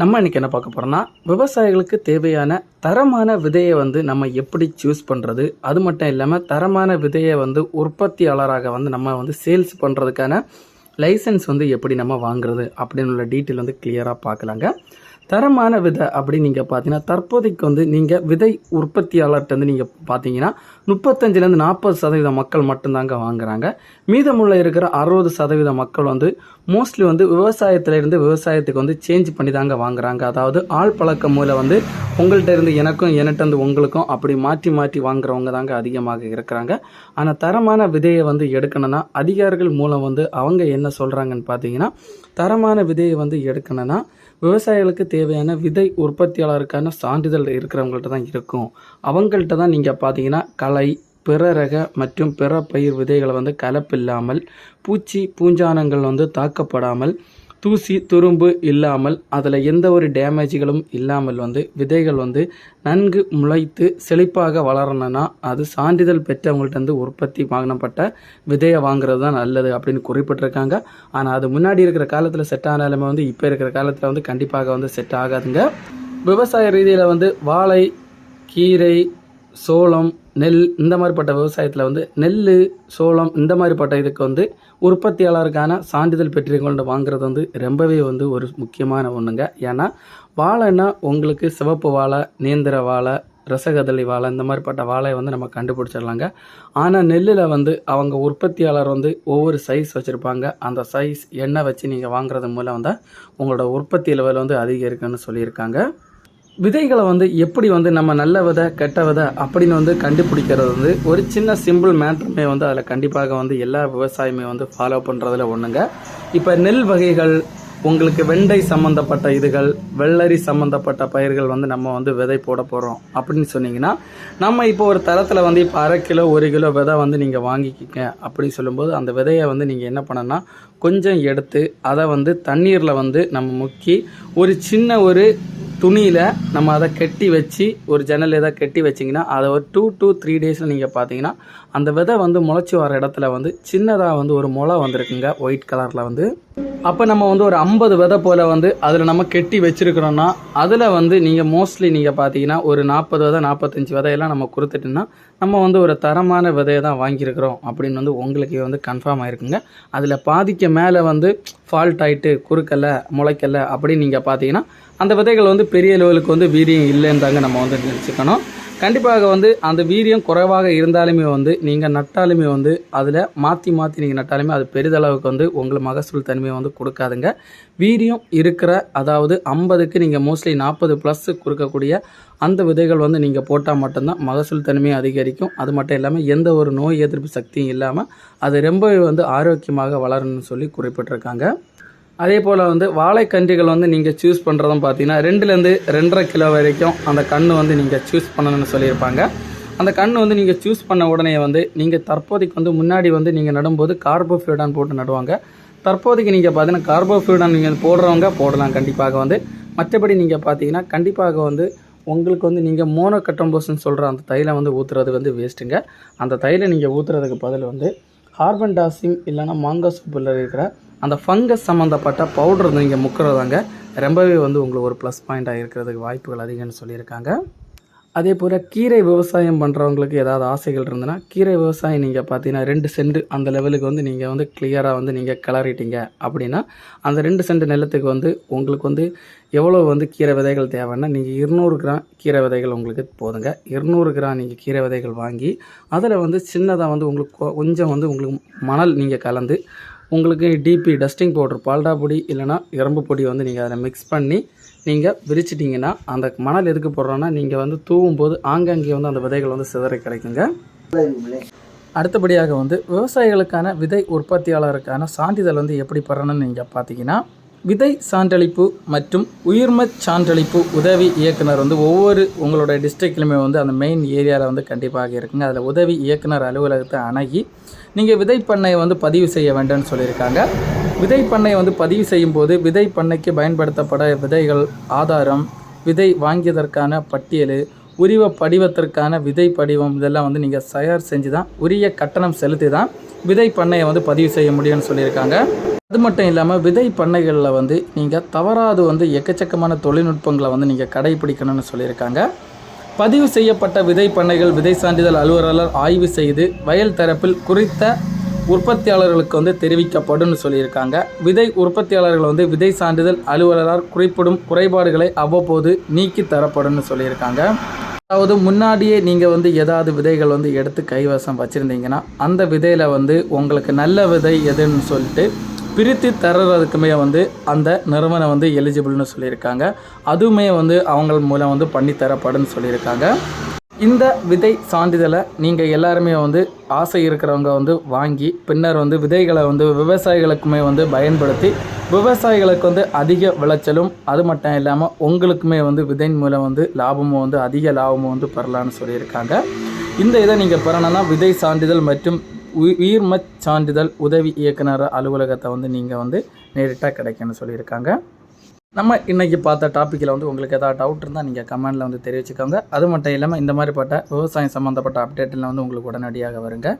நம்ம இன்றைக்கி என்ன பார்க்க போகிறோம்னா விவசாயிகளுக்கு தேவையான தரமான விதையை வந்து நம்ம எப்படி சூஸ் பண்ணுறது அது மட்டும் இல்லாமல் தரமான விதையை வந்து உற்பத்தியாளராக வந்து நம்ம வந்து சேல்ஸ் பண்ணுறதுக்கான லைசன்ஸ் வந்து எப்படி நம்ம வாங்குறது அப்படின்னு உள்ள டீட்டெயில் வந்து கிளியராக பார்க்கலாங்க. தரமான விதை அப்படின்னு நீங்கள் பார்த்தீங்கன்னா தற்போதைக்கு வந்து நீங்கள் விதை உற்பத்தியாளர்கிட்ட வந்து நீங்கள் பார்த்தீங்கன்னா முப்பத்தஞ்சுலேருந்து நாற்பது சதவீத மக்கள் மட்டும்தாங்க வாங்குறாங்க. மீதமுள்ள இருக்கிற அறுபது சதவீத மக்கள் வந்து மோஸ்ட்லி வந்து விவசாயத்திலேருந்து விவசாயத்துக்கு வந்து சேஞ்ச் பண்ணி தாங்க வாங்குறாங்க. அதாவது ஆள் பழக்கம் மூலம் வந்து உங்கள்கிட்ட இருந்து எனக்கும் என்கிட்ட இருந்து உங்களுக்கும் அப்படி மாற்றி மாற்றி வாங்குறவங்க தாங்க அதிகமாக இருக்கிறாங்க. ஆனால் தரமான விதையை வந்து எடுக்கணும்னா அதிகாரிகள் மூலம் வந்து அவங்க என்ன சொல்கிறாங்கன்னு பார்த்தீங்கன்னா தரமான விதையை வந்து எடுக்கணும்னா விவசாயிகளுக்கு தேவையான விதை உற்பத்தியாளருக்கான சான்றிதழ் இருக்கிறவங்கள்ட்ட தான் இருக்கும். அவங்கள்ட்ட தான் நீங்கள் பார்த்தீங்கன்னா களை பிற ரக மற்றும் பிற பயிர் விதைகளை வந்து கலப்பில்லாமல் பூச்சி பூஞ்சானங்கள் வந்து தாக்கப்படாமல் தூசி துரும்பு இல்லாமல் அதில் எந்த ஒரு டேமேஜ்களும் இல்லாமல் வந்து விதைகள் வந்து நன்கு முளைத்து செழிப்பாக வளரணும்னா அது சான்றிதழ் பெற்றவங்கள்ட்ட வந்து உற்பத்தி வாங்கினப்பட்ட விதையை வாங்குறது தான் நல்லது அப்படின்னு குறிப்பிட்டிருக்காங்க. ஆனால் அது முன்னாடி இருக்கிற காலத்தில் செட் ஆனாலுமே வந்து இப்போ இருக்கிற காலத்தில் வந்து கண்டிப்பாக வந்து செட் ஆகாதுங்க. விவசாய ரீதியில் வந்து வாழை கீரை சோளம் நெல் இந்த மாதிரிப்பட்ட விவசாயத்தில் வந்து நெல் சோளம் இந்த மாதிரிப்பட்ட இதுக்கு வந்து உற்பத்தியாளருக்கான சான்றிதழ் பெற்றிருக்கொண்டு வாங்குறது வந்து ரொம்பவே வந்து ஒரு முக்கியமான ஒன்றுங்க ஏன்னா வாழைன்னா உங்களுக்கு சிவப்பு வாழை நேந்திர வாழை ரசகதளி வாழை இந்த மாதிரிப்பட்ட வாழையை வந்து நம்ம கண்டுபிடிச்சிடலாங்க. ஆனால் நெல்லில் வந்து அவங்க உற்பத்தியாளர் வந்து ஒவ்வொரு சைஸ் வச்சுருப்பாங்க. அந்த சைஸ் எண்ணெய் வச்சு நீங்கள் வாங்குறது மூலம் வந்து உங்களோட உற்பத்தி லெவல் வந்து அதிகரிக்குன்னு சொல்லியிருக்காங்க. விதைகளை வந்து எப்படி வந்து நம்ம நல்ல விதை கெட்ட விதை அப்படின்னு வந்து கண்டுபிடிக்கிறது வந்து ஒரு சின்ன சிம்பிள் மேட்ருமே வந்து அதில் கண்டிப்பாக வந்து எல்லா விவசாயமே வந்து ஃபாலோ பண்ணுறதுல ஒன்றுங்க இப்போ நெல் வகைகள் உங்களுக்கு வெண்டை சம்மந்தப்பட்ட இதுகள் வெள்ளரி சம்மந்தப்பட்ட பயிர்கள் வந்து நம்ம வந்து விதை போட போகிறோம் அப்படின்னு சொன்னீங்கன்னா நம்ம இப்போ ஒரு தரத்தில் வந்து இப்போ அரை கிலோ ஒரு கிலோ விதை வந்து நீங்கள் வாங்கிக்கிங்க அப்படின்னு சொல்லும்போது அந்த விதையை வந்து நீங்கள் என்ன பண்ணணும்னா கொஞ்சம் எடுத்து அதை வந்து தண்ணீரில் வந்து நம்ம முக்கி ஒரு சின்ன ஒரு துணியில் நம்ம அதை கட்டி வச்சு ஒரு ஜன்னல் எதாவது கட்டி வச்சிங்கன்னா அதை ஒரு டூ டூ த்ரீ டேஸில் நீங்கள் பார்த்தீங்கன்னா அந்த விதை வந்து முளைச்சி வர இடத்துல வந்து சின்னதாக வந்து ஒரு முளை வந்திருக்குங்க ஒயிட் கலரில் வந்து. அப்போ நம்ம வந்து ஒரு ஐம்பது விதை போல் வந்து அதில் நம்ம கெட்டி வச்சுருக்கிறோன்னா அதில் வந்து நீங்கள் மோஸ்ட்லி நீங்கள் பார்த்தீங்கன்னா ஒரு நாற்பது விதை நாற்பத்தஞ்சு விதையெல்லாம் நம்ம கொடுத்துட்டுன்னா நம்ம வந்து ஒரு தரமான விதையை தான் வாங்கியிருக்கிறோம் அப்படின்னு வந்து உங்களுக்கு வந்து கன்ஃபார்ம் ஆயிருக்குங்க. அதில் பாதிக்க மேலே வந்து ஃபால்ட் ஆகிட்டு குறுக்கல்ல முளைக்கல்ல அப்படின்னு நீங்கள் பார்த்தீங்கன்னா அந்த விதைகள் வந்து பெரிய லெவலுக்கு வந்து வீரியம் இல்லைன்னு தாங்க நம்ம வந்து நினச்சிக்கணும். கண்டிப்பாக வந்து அந்த வீரியம் குறைவாக இருந்தாலுமே வந்து நீங்கள் நட்டாலுமே வந்து அதில் மாற்றி மாற்றி நீங்கள் நட்டாலுமே அது பெரிதளவுக்கு வந்து உங்களுக்கு மகசூல் தன்மையை வந்து கொடுக்காதுங்க. வீரியம் இருக்கிற அதாவது ஐம்பதுக்கு நீங்கள் மோஸ்ட்லி நாற்பது ப்ளஸ் கொடுக்கக்கூடிய அந்த விதைகள் வந்து நீங்கள் போட்டால் மட்டும்தான் மகசூல் தன்மையை அதிகரிக்கும். அது மட்டும் இல்லாமல் எந்த ஒரு நோய் எதிர்ப்பு சக்தியும் இல்லாமல் அது ரொம்பவே வந்து ஆரோக்கியமாக வளரணும்னு சொல்லி குறிப்பிட்டிருக்காங்க. அதே போல் வந்து வாழைக்கன்றுகள் வந்து நீங்கள் சூஸ் பண்ணுறதும் பார்த்தீங்கன்னா ரெண்டுலேருந்து ரெண்டரை கிலோ வரைக்கும் அந்த கன்று வந்து நீங்கள் சூஸ் பண்ணணும்னு சொல்லியிருப்பாங்க. அந்த கன்று வந்து நீங்கள் சூஸ் பண்ண உடனே வந்து நீங்கள் தற்போதைக்கு வந்து முன்னாடி வந்து நீங்கள் நடும்போது கார்போஃபியூடான் போட்டு நடுவாங்க. தற்போதைக்கு நீங்கள் பார்த்தீங்கன்னா கார்போஃபியூடான் நீங்கள் போடுறவங்க போடலாம் கண்டிப்பாக வந்து. மற்றபடி நீங்கள் பார்த்தீங்கன்னா கண்டிப்பாக வந்து உங்களுக்கு வந்து நீங்கள் மோனோ கட்டம்போஸ்ன்னு சொல்கிற அந்த தைலை வந்து ஊற்றுறது வந்து வேஸ்ட்டுங்க அந்த தைலை நீங்கள் ஊற்றுறதுக்கு பதில் வந்து ஹார்பன் டாஸிங் இல்லைன்னா மாங்கா சூப்பில் இருக்கிற அந்த ஃபங்கஸ் சம்மந்தப்பட்ட பவுடர் நீங்கள் முக்கிறதாங்க. ரொம்பவே வந்து உங்களுக்கு ஒரு ப்ளஸ் பாயிண்ட்டாக இருக்கிறதுக்கு வாய்ப்புகள் அதிகம்னு சொல்லியிருக்காங்க. அதே போல் கீரை விவசாயம் பண்ணுறவங்களுக்கு ஏதாவது ஆசைகள் இருந்ததுன்னா கீரை விவசாயம் நீங்கள் பார்த்தீங்கன்னா ரெண்டு சென்ட் அந்த லெவலுக்கு வந்து நீங்கள் வந்து கிளியராக வந்து நீங்கள் கிளறிட்டீங்க அப்படின்னா அந்த ரெண்டு சென்ட் நிலத்துக்கு வந்து உங்களுக்கு வந்து எவ்வளோ வந்து கீரை விதைகள் தேவைன்னா நீங்கள் இருநூறு கிராம் கீரை விதைகள் உங்களுக்கு போதுங்க. இருநூறு கிராம் நீங்கள் கீரை விதைகள் வாங்கி அதில் வந்து சின்னதாக வந்து உங்களுக்கு கொ- கொஞ்சம் வந்து உங்களுக்கு மணல் நீங்கள் கலந்து உங்களுக்கு டிபி டஸ்டிங் பவுடர் பால்டா பொடி இல்லைன்னா எறும்பு பொடி வந்து நீங்கள் அதில் மிக்ஸ் பண்ணி நீங்கள் விரிச்சிட்டிங்கன்னா அந்த மணல் எதுக்கு போடுறோன்னா நீங்கள் வந்து தூவும் போது ஆங்காங்கே வந்து அந்த விதைகள் வந்து சிதற கிடைக்குங்க. அடுத்தபடியாக வந்து விவசாயிகளுக்கான விதை உற்பத்தியாளருக்கான சான்றிதழ் வந்து எப்படி பெறணும்னு நீங்கள் பார்த்தீங்கன்னா விதை சான்றளிப்பு மற்றும் உயிர்மச் சான்றளிப்பு உதவி இயக்குனர் வந்து ஒவ்வொரு உங்களோட டிஸ்ட்ரிக்ட்லையுமே வந்து அந்த மெயின் ஏரியாவில் வந்து கண்டிப்பாக இருக்குங்க. அதில் உதவி இயக்குனர் அலுவலகத்தை அணுகி நீங்கள் விதை பண்ணையை வந்து பதிவு செய்ய வேண்டும்னு சொல்லியிருக்காங்க. விதை பண்ணை வந்து பதிவு செய்யும் போது விதை பண்ணைக்கு பயன்படுத்தப்பட விதைகள் ஆதாரம் விதை வாங்கியதற்கான பட்டியல் உரிய படிவத்திற்கான விதை படிவம் இதெல்லாம் வந்து நீங்கள் தயார் செஞ்சு தான் உரிய கட்டணம் செலுத்தி தான் விதை பண்ணையை வந்து பதிவு செய்ய முடியும்னு சொல்லியிருக்காங்க. அது மட்டும் இல்லாமல் விதை பண்ணைகளில் வந்து நீங்கள் தவறாது வந்து எக்கச்சக்கமான தொழில்நுட்பங்களை வந்து நீங்கள் கடைபிடிக்கணும்னு சொல்லியிருக்காங்க. பதிவு செய்யப்பட்ட விதை பண்ணைகள் விதை சான்றிதழ் அலுவலர் ஆய்வு செய்து வயல் தரப்பில் குறித்த உற்பத்தியாளர்களுக்கு வந்து தெரிவிக்கப்படும் சொல்லியிருக்காங்க. விதை உற்பத்தியாளர்கள் வந்து விதை சான்றிதழ் அலுவலரால் குறிப்பிடும் குறைபாடுகளை அவ்வப்போது நீக்கி தரப்படும் சொல்லியிருக்காங்க. அதாவது முன்னாடியே நீங்கள் வந்து ஏதாவது விதைகள் வந்து எடுத்து கைவசம் வச்சுருந்தீங்கன்னா அந்த விதையில் வந்து உங்களுக்கு நல்ல விதை எதுன்னு சொல்லிட்டு பிரித்து தர்றதுக்குமே வந்து அந்த நிறுவனம் வந்து எலிஜிபிள்னு சொல்லியிருக்காங்க. அதுவுமே வந்து அவங்கள் மூலம் வந்து பண்ணி தரப்படும்னு சொல்லியிருக்காங்க. இந்த விதை சான்றிதழை நீங்கள் எல்லாருமே வந்து ஆசை இருக்கிறவங்க வந்து வாங்கி பின்னர் வந்து விதைகளை வந்து விவசாயிகளுக்குமே வந்து பயன்படுத்தி விவசாயிகளுக்கு வந்து அதிக விளைச்சலும் அது மட்டும் இல்லாமல் உங்களுக்குமே வந்து விதையின் மூலம் வந்து லாபமும் வந்து அதிக லாபமும் வந்து பெறலான்னு சொல்லியிருக்காங்க. இந்த இதை நீங்கள் பெறணும்னா விதை சான்றிதழ் மற்றும் உயிர்மச் சான்றிதழ் உதவி இயக்குனர் அலுவலகத்தை வந்து நீங்கள் வந்து நேரிட்டாக கிடைக்கும்னு சொல்லியிருக்காங்க. நம்ம இன்றைக்கி பார்த்த டாப்பிக்கில் வந்து உங்களுக்கு ஏதாவது டவுட் இருந்தால் நீங்கள் கமெண்டில் வந்து தெரிவிச்சுக்கோங்க. அது மட்டும் இல்லாமல் இந்த மாதிரிப்பட்ட விவசாயம் சம்மந்தப்பட்ட அப்டேட்டில் வந்து உங்களுக்கு உடனடியாக வருங்க.